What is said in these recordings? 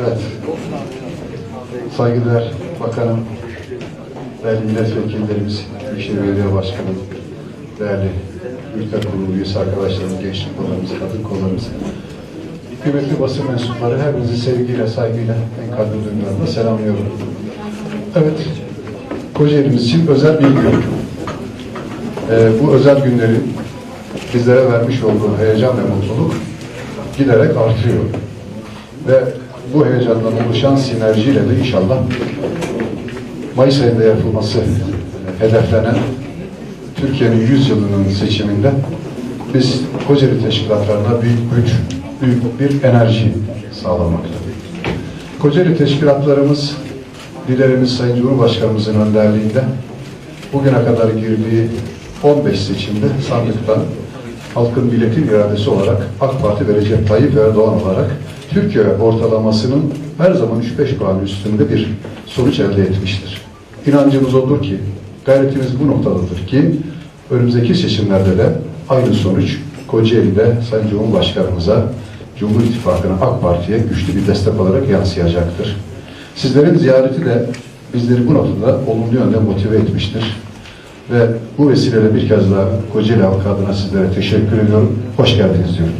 Evet. Saygıdeğer Bakanım, değerli milletvekillerimiz, Büyükşehir Belediye Başkanı, değerli ülke kurulu üyesi arkadaşlarım, gençlik kollarımız, kadın kollarımız, kıymetli basın mensupları, hepinizi sevgiyle, saygıyla, en kalbi duygularımla selamlıyorum. Evet, Kocaeli'miz için özel bir gün. Ee, bu özel günlerin bizlere vermiş olduğu heyecan ve mutluluk giderek artıyor. Ve bu heyecandan oluşan sinerjiyle de inşallah Mayıs ayında yapılması hedeflenen Türkiye'nin 100 yılının seçiminde biz Kocaeli teşkilatlarına büyük güç, büyük bir enerji sağlamakta. Kocaeli teşkilatlarımız liderimiz Sayın Cumhurbaşkanımızın önderliğinde bugüne kadar girdiği 15 seçimde sandıktan halkın milletin iradesi olarak AK Parti ve Recep Tayyip Erdoğan olarak Türkiye ortalamasının her zaman 3-5 puan üstünde bir sonuç elde etmiştir. İnancımız odur ki, gayretimiz bu noktadadır ki önümüzdeki seçimlerde de aynı sonuç Kocaeli'de Sayın Cumhurbaşkanımıza, Cumhur İttifakı'na AK Parti'ye güçlü bir destek olarak yansıyacaktır. Sizlerin ziyareti de bizleri bu noktada olumlu yönde motive etmiştir. Ve bu vesileyle bir kez daha Kocaeli halkı adına sizlere teşekkür ediyorum. Hoş geldiniz diyorum.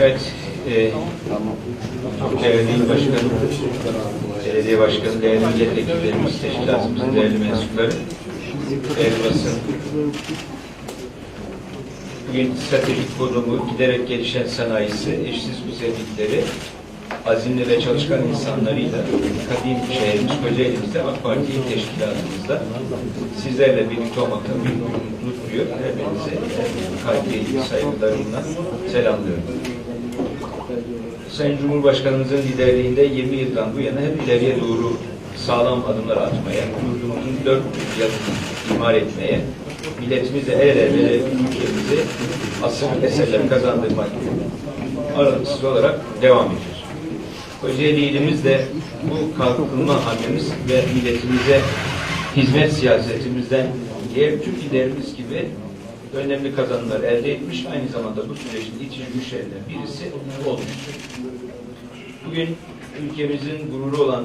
Evet, e, il başkanım, belediye başkanı, değerli milletvekillerimiz, teşkilatımızın değerli mensupları, Bugün stratejik konumu, giderek gelişen sanayisi, eşsiz güzellikleri, azimli ve çalışkan insanlarıyla kadim şehrimiz Kocaeli'mizde AK Parti İl Teşkilatımızda sizlerle birlikte olmaktan büyük mutluluk duyuyor. Hepinize kalbi saygılarımla selamlıyorum. Sayın Cumhurbaşkanımızın liderliğinde 20 yıldan bu yana hep ileriye doğru sağlam adımlar atmaya, dört yanını imar etmeye, milletimizle el ele vererek ülkemizi asıl eserler kazandırmak aralıksız olarak devam ediyoruz. Kocaeli de bu kalkınma hamlemiz ve milletimize hizmet siyasetimizden diğer tüm illerimiz gibi önemli kazanımlar elde etmiş. Aynı zamanda bu sürecin itici güçlerinden birisi olmuştur. Bugün ülkemizin gururu olan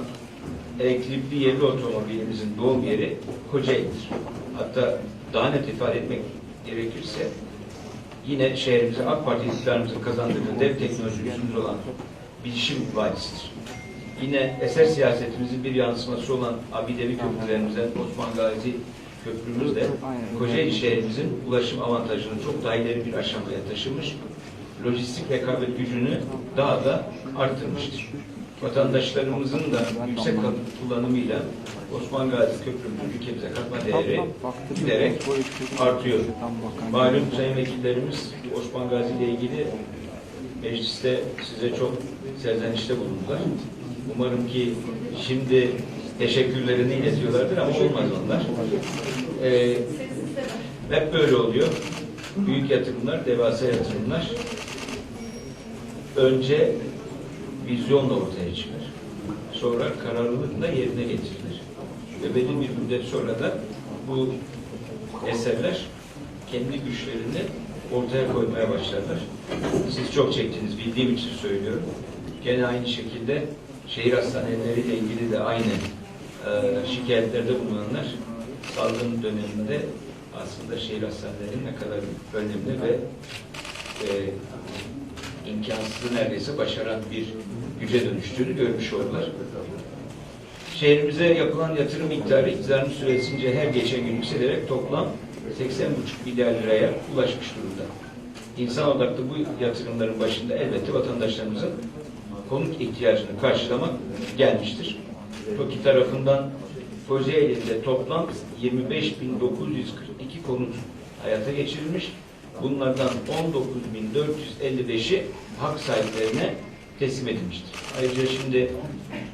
elektrikli yerli otomobilimizin doğum yeri Kocaeli'dir. Hatta daha net ifade etmek gerekirse yine şehrimize AK Parti iktidarımızın kazandırdığı dev teknolojimiz olan bilişim vadisidir. Yine eser siyasetimizin bir yansıması olan Abidevi köprülerimizden Osman Gazi köprümüz de Kocaeli şehrimizin ulaşım avantajını çok daha ileri bir aşamaya taşımış, lojistik rekabet gücünü daha da arttırmıştır. Vatandaşlarımızın da yüksek kullanımıyla Osman Gazi Köprümüzün ülkemize katma değeri giderek artıyor. Malum sayın vekillerimiz Osman Gazi ile ilgili mecliste size çok serzenişte bulundular. Umarım ki şimdi teşekkürlerini iletiyorlardır ama olmaz onlar. Ee, hep böyle oluyor. Büyük yatırımlar, devasa yatırımlar önce vizyonla ortaya çıkar. Sonra kararlılıkla yerine getirilir. Ve belli bir müddet sonra da bu eserler kendi güçlerini ortaya koymaya başlarlar. Siz çok çektiniz, bildiğim için söylüyorum. Gene aynı şekilde şehir hastaneleriyle ilgili de aynı e, şikayetlerde bulunanlar salgın döneminde aslında şehir hastanelerinin ne kadar önemli ve e, imkansızı neredeyse başaran bir güce dönüştüğünü görmüş oldular. Şehrimize yapılan yatırım miktarı iktidarın süresince her geçen gün yükselerek toplam 80,5 milyar liraya ulaşmış durumda. İnsan odaklı bu yatırımların başında elbette vatandaşlarımızın konut ihtiyacını karşılamak gelmiştir. TOKİ tarafından Kocaeli'de toplam 25.942 konut hayata geçirilmiş. Bunlardan 19.455'i hak sahiplerine teslim edilmiştir. Ayrıca şimdi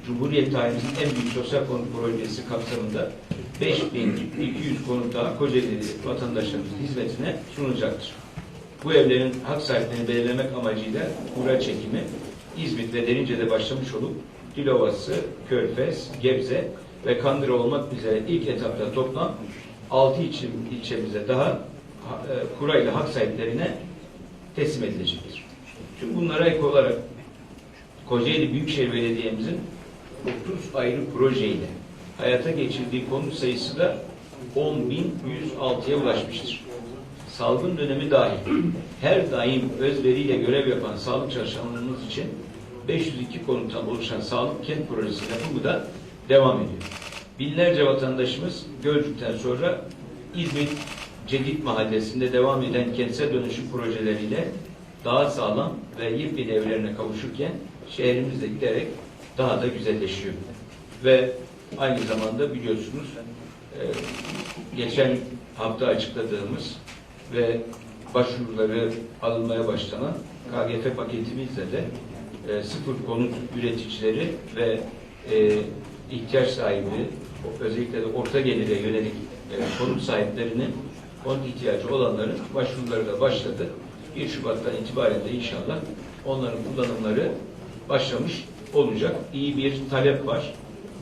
Cumhuriyet tarihimizin en büyük sosyal konut projesi kapsamında 5200 konut daha Kocaeli vatandaşlarımızın hizmetine sunulacaktır. Bu evlerin hak sahiplerini belirlemek amacıyla kura çekimi İzmit ve Derince'de başlamış olup Dilovası, Körfez, Gebze ve Kandıra olmak üzere ilk etapta toplam 6 ilçe, ilçemize daha ha- kura ile hak sahiplerine teslim edilecektir. Tüm bunlara ek olarak Kocaeli Büyükşehir Belediye'mizin 30 ayrı projeyle hayata geçirdiği konut sayısı da 10.106'ya ulaşmıştır. Salgın dönemi dahil her daim özveriyle görev yapan sağlık çalışanlarımız için 502 konuttan oluşan sağlık kent projesi yapımı da devam ediyor. Binlerce vatandaşımız Gölcük'ten sonra İzmit Cedid Mahallesi'nde devam eden kentsel dönüşüm projeleriyle daha sağlam ve yepyeni evlerine kavuşurken şehrimiz de giderek daha da güzelleşiyor. Ve aynı zamanda biliyorsunuz e, geçen hafta açıkladığımız ve başvuruları alınmaya başlanan KGF paketimizle de e, sıfır konut üreticileri ve e, ihtiyaç sahibi özellikle de orta gelire yönelik konut sahiplerinin konut ihtiyacı olanların başvuruları da başladı. 1 Şubat'tan itibaren de inşallah onların kullanımları başlamış olacak. İyi bir talep var.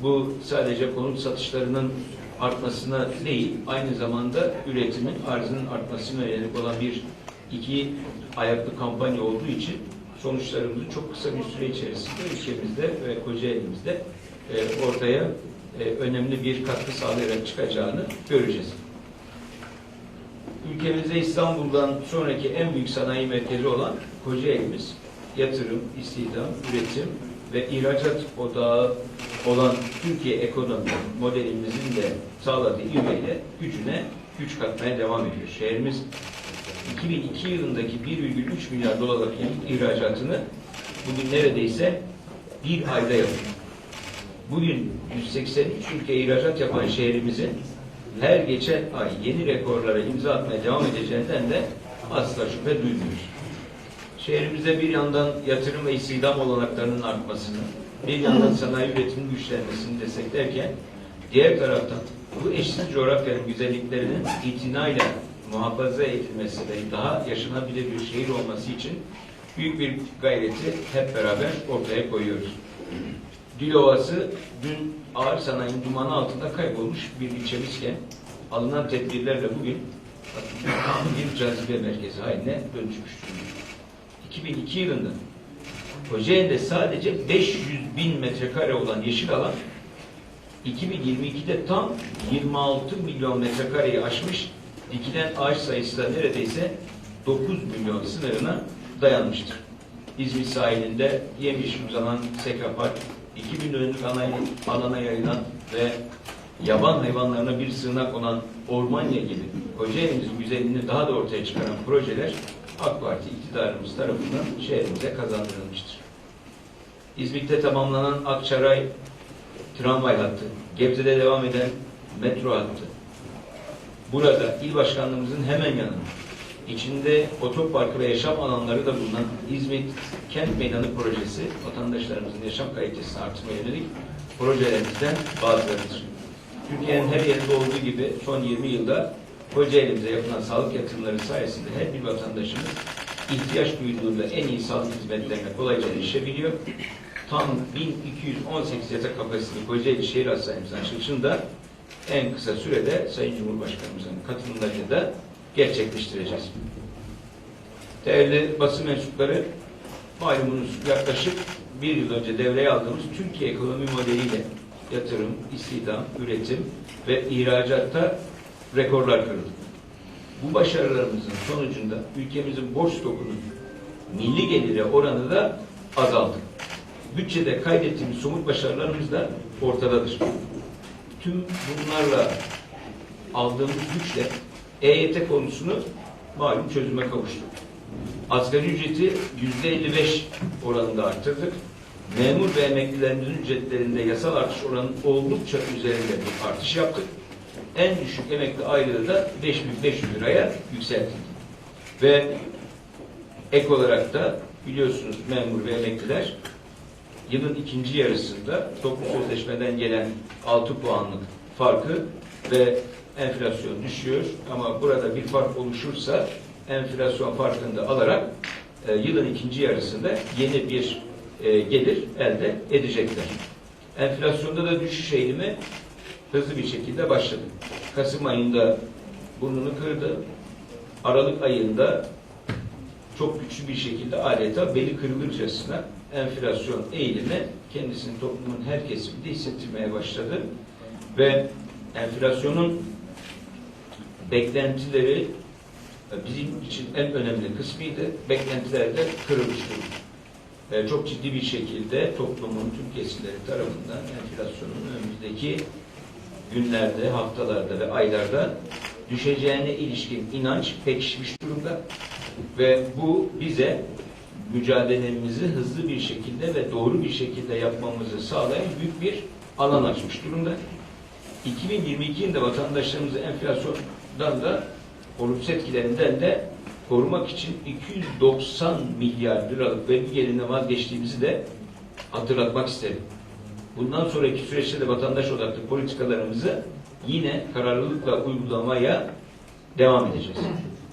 Bu sadece konut satışlarının artmasına değil, aynı zamanda üretimin, arzının artmasına yönelik olan bir iki ayaklı kampanya olduğu için sonuçlarımızı çok kısa bir süre içerisinde ülkemizde ve Kocaeli'mizde e, ortaya e, önemli bir katkı sağlayarak çıkacağını göreceğiz. Ülkemizde İstanbul'dan sonraki en büyük sanayi merkezi olan Kocaeli'miz yatırım, istihdam, üretim ve ihracat odağı olan Türkiye ekonomi modelimizin de sağladığı ivmeyle gücüne güç katmaya devam ediyor. Şehrimiz 2002 yılındaki 1,3 milyar dolarlık ihracatını bugün neredeyse bir ayda yapıyor. Bugün 183 ülke ihracat yapan şehrimizin her geçen ay yeni rekorlara imza atmaya devam edeceğinden de asla şüphe duymuyoruz. Şehrimizde bir yandan yatırım ve istihdam olanaklarının artmasını, bir yandan sanayi üretiminin güçlenmesini desteklerken, diğer taraftan bu eşsiz coğrafyanın güzelliklerinin itinayla muhafaza edilmesi ve daha yaşanabilir bir şehir olması için büyük bir gayreti hep beraber ortaya koyuyoruz. Dilovası dün ağır sanayinin dumanı altında kaybolmuş bir ilçemizken alınan tedbirlerle bugün tam bir cazibe merkezi haline dönüşmüş durumda. 2002 yılında Kocaeli'de sadece 500 bin metrekare olan yeşil alan 2022'de tam 26 milyon metrekareyi aşmış dikilen ağaç sayısı da neredeyse 9 milyon sınırına dayanmıştır. İzmir sahilinde yemiş uzanan Seka Park, 2000 dönümlük ana- alana yayılan ve yaban hayvanlarına bir sığınak olan Ormanya gibi Kocaeli'mizin güzelliğini daha da ortaya çıkaran projeler AK Parti iktidarımız tarafından şehrimize kazandırılmıştır. İzmit'te tamamlanan Akçaray tramvay hattı, Gebze'de devam eden metro hattı, burada il başkanlığımızın hemen yanında içinde otoparkı ve yaşam alanları da bulunan İzmit Kent Meydanı projesi vatandaşlarımızın yaşam kalitesini artırmaya yönelik projelerimizden bazılarıdır. Türkiye'nin her yerinde olduğu gibi son 20 yılda Kocaeli'mize yapılan sağlık yatırımları sayesinde her bir vatandaşımız ihtiyaç duyduğunda en iyi sağlık hizmetlerine kolayca erişebiliyor. Tam 1218 yatak kapasiteli Kocaeli Şehir Hastanemizin açılışında en kısa sürede Sayın Cumhurbaşkanımızın katılımlarıyla da gerçekleştireceğiz. Değerli basın mensupları, malumunuz yaklaşık bir yıl önce devreye aldığımız Türkiye ekonomi modeliyle yatırım, istihdam, üretim ve ihracatta rekorlar kırıldı. Bu başarılarımızın sonucunda ülkemizin borç stokunun milli gelire oranı da azaldı. Bütçede kaydettiğimiz somut başarılarımız da ortadadır. Tüm bunlarla aldığımız güçle EYT konusunu malum çözüme kavuştuk. Asgari ücreti yüzde 55 oranında arttırdık. Memur ve emeklilerimizin ücretlerinde yasal artış oranının oldukça üzerinde bir artış yaptık. En düşük emekli aylığı da 5500 liraya yükseltildi. Ve ek olarak da biliyorsunuz memur ve emekliler yılın ikinci yarısında toplu sözleşmeden gelen 6 puanlık farkı ve enflasyon düşüyor ama burada bir fark oluşursa enflasyon farkını da alarak e, yılın ikinci yarısında yeni bir e, gelir elde edecekler. Enflasyonda da düşüş eğilimi hızlı bir şekilde başladı. Kasım ayında burnunu kırdı. Aralık ayında çok güçlü bir şekilde adeta beli kırılırcasına enflasyon eğilimi kendisini toplumun her kesiminde hissettirmeye başladı. Ve enflasyonun beklentileri e, bizim için en önemli kısmıydı. Beklentiler de kırılmış durumda. E, Çok ciddi bir şekilde toplumun tüm kesimleri tarafından enflasyonun önümüzdeki günlerde, haftalarda ve aylarda düşeceğine ilişkin inanç pekişmiş durumda. Ve bu bize mücadelemizi hızlı bir şekilde ve doğru bir şekilde yapmamızı sağlayan büyük bir alan açmış durumda. 2022 yılında vatandaşlarımızı enflasyondan da olumsuz etkilerinden de korumak için 290 milyar liralık vergi gelirinden vazgeçtiğimizi de hatırlatmak isterim. Bundan sonraki süreçte de vatandaş odaklı politikalarımızı yine kararlılıkla uygulamaya devam edeceğiz.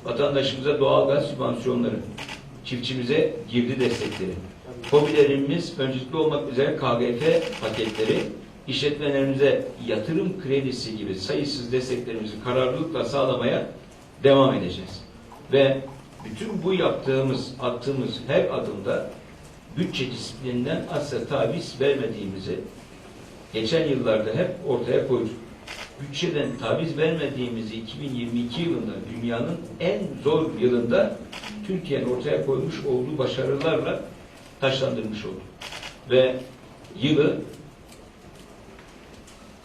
Vatandaşımıza doğalgaz sübvansiyonları, çiftçimize girdi destekleri, hobilerimiz öncelikli olmak üzere KGF paketleri, işletmelerimize yatırım kredisi gibi sayısız desteklerimizi kararlılıkla sağlamaya devam edeceğiz. Ve bütün bu yaptığımız, attığımız her adımda bütçe disiplininden asla taviz vermediğimizi geçen yıllarda hep ortaya koyduk. Bütçeden taviz vermediğimizi 2022 yılında dünyanın en zor yılında Türkiye'nin ortaya koymuş olduğu başarılarla taşlandırmış olduk. Ve yılı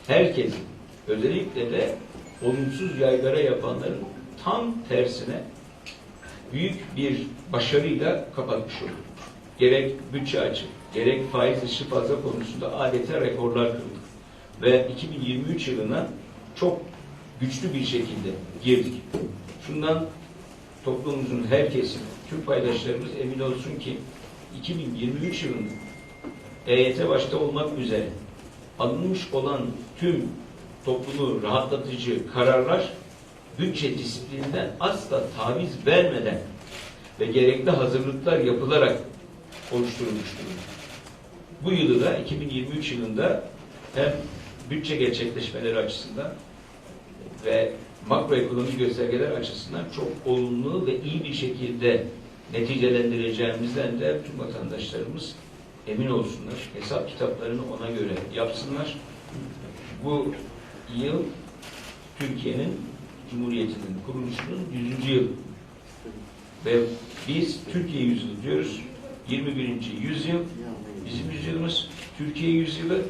herkesin özellikle de olumsuz yaygara yapanların tam tersine büyük bir başarıyla kapatmış olduk. Gerek bütçe açık, gerek faiz dışı fazla konusunda adeta rekorlar kırdık. Ve 2023 yılına çok güçlü bir şekilde girdik. Şundan toplumumuzun her kesimi, tüm paydaşlarımız emin olsun ki 2023 yılında EYT başta olmak üzere alınmış olan tüm toplumu rahatlatıcı kararlar bütçe disiplininden asla taviz vermeden ve gerekli hazırlıklar yapılarak oluşturulmuş durumda. Bu yılı da 2023 yılında hem bütçe gerçekleşmeleri açısından ve makroekonomik göstergeler açısından çok olumlu ve iyi bir şekilde neticelendireceğimizden de tüm vatandaşlarımız emin olsunlar. Hesap kitaplarını ona göre yapsınlar. Bu yıl Türkiye'nin Cumhuriyeti'nin kuruluşunun 100. yılı. Ve biz Türkiye yüzyılı diyoruz. 21. yüzyıl bizim yüzyılımız, Türkiye yüzyılı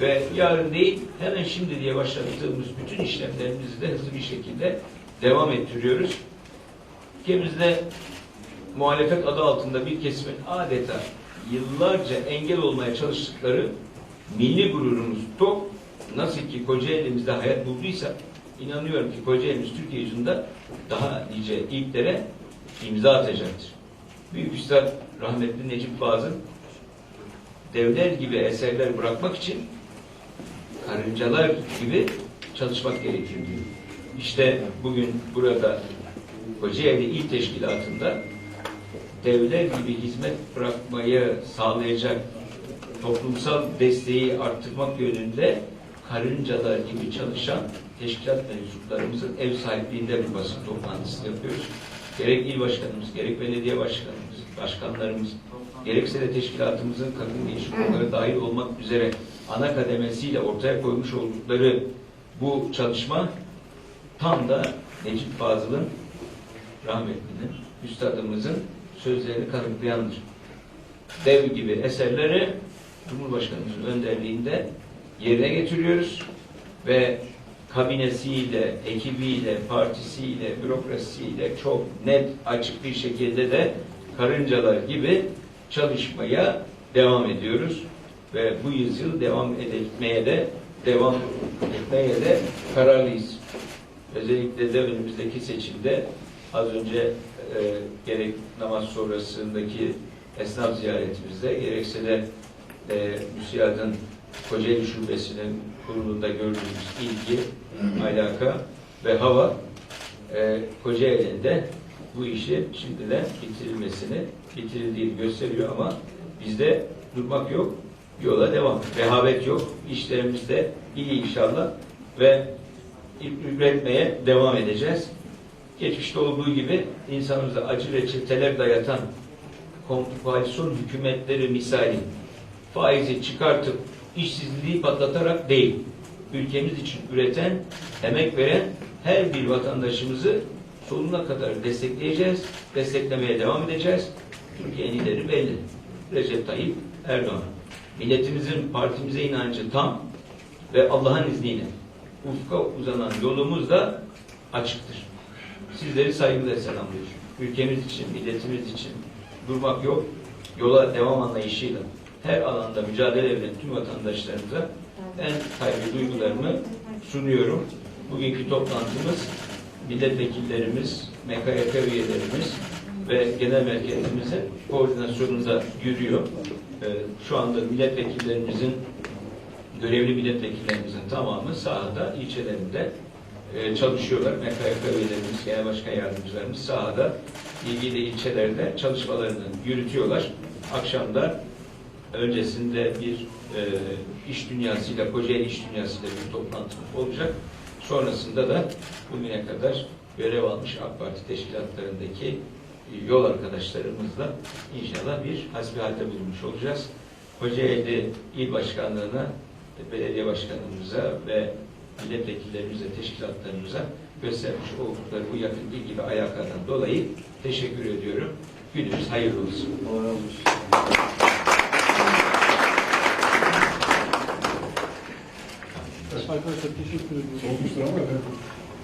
ve yarın değil hemen şimdi diye başlattığımız bütün işlemlerimizi de hızlı bir şekilde devam ettiriyoruz. Ülkemizde muhalefet adı altında bir kesimin adeta yıllarca engel olmaya çalıştıkları milli gururumuz tok nasıl ki Kocaeli'mizde hayat bulduysa inanıyorum ki Kocaeli'miz Türkiye yüzünde daha nice ilklere imza atacaktır. Büyük Üstad rahmetli Necip Fazıl devler gibi eserler bırakmak için karıncalar gibi çalışmak gerekir diyor. İşte bugün burada Kocaeli İl Teşkilatı'nda devler gibi hizmet bırakmayı sağlayacak toplumsal desteği arttırmak yönünde karıncalar gibi çalışan teşkilat mensuplarımızın ev sahipliğinde bir basın toplantısı yapıyoruz. Gerek il başkanımız, gerek belediye başkanımız, başkanlarımız, gerekse de teşkilatımızın kadın kolları dahil olmak üzere ana kademesiyle ortaya koymuş oldukları bu çalışma tam da Necip Fazıl'ın rahmetlinin, üstadımızın sözlerini kanıtlayandır. Dev gibi eserleri Cumhurbaşkanımızın önderliğinde yerine getiriyoruz ve kabinesiyle, ekibiyle, partisiyle, bürokrasisiyle çok net, açık bir şekilde de karıncalar gibi çalışmaya devam ediyoruz. Ve bu yüzyıl devam etmeye de devam etmeye de kararlıyız. Özellikle de önümüzdeki seçimde az önce e, gerek namaz sonrasındaki esnaf ziyaretimizde gerekse de e, MÜSİAD'ın Kocaeli Şubesi'nin kurulunda gördüğümüz ilgi, alaka ve hava e, Kocaeli'nde bu işi şimdiden bitirilmesini, bitirildiğini gösteriyor ama bizde durmak yok, yola devam. Rehavet yok, işlerimizde iyi inşallah ve üretmeye devam edeceğiz. Geçmişte olduğu gibi insanımıza acı reçeteler dayatan koalisyon hükümetleri misali faizi çıkartıp işsizliği patlatarak değil, ülkemiz için üreten, emek veren her bir vatandaşımızı sonuna kadar destekleyeceğiz, desteklemeye devam edeceğiz. Türkiye'nin lideri belli. Recep Tayyip Erdoğan. Milletimizin partimize inancı tam ve Allah'ın izniyle ufka uzanan yolumuz da açıktır. Sizleri saygıyla selamlıyorum. Ülkemiz için, milletimiz için durmak yok. Yola devam anlayışıyla her alanda mücadele eden tüm vatandaşlarımıza en saygı duygularımı sunuyorum. Bugünkü toplantımız milletvekillerimiz, MKYK üyelerimiz ve genel merkezimizin koordinasyonunda yürüyor. Ee, Şu anda milletvekillerimizin görevli milletvekillerimizin tamamı sahada, ilçelerinde e, çalışıyorlar. MKYK üyelerimiz, genel başkan yardımcılarımız sahada, ilgili ilçelerde çalışmalarını yürütüyorlar. Akşamda öncesinde bir e, iş dünyasıyla, Kocaeli iş dünyasıyla bir toplantımız olacak. Sonrasında da bugüne kadar görev almış AK Parti teşkilatlarındaki e, yol arkadaşlarımızla inşallah bir hasbihalde bulunmuş olacağız. Kocaeli İl Başkanlığı'na, belediye başkanımıza ve milletvekillerimize, teşkilatlarımıza göstermiş oldukları bu yakın ilgi ve alakadan dolayı teşekkür ediyorum. Günümüz hayırlı olsun. Arkadaşlar teşekkür ediyorum. Olmuştur ama efendim.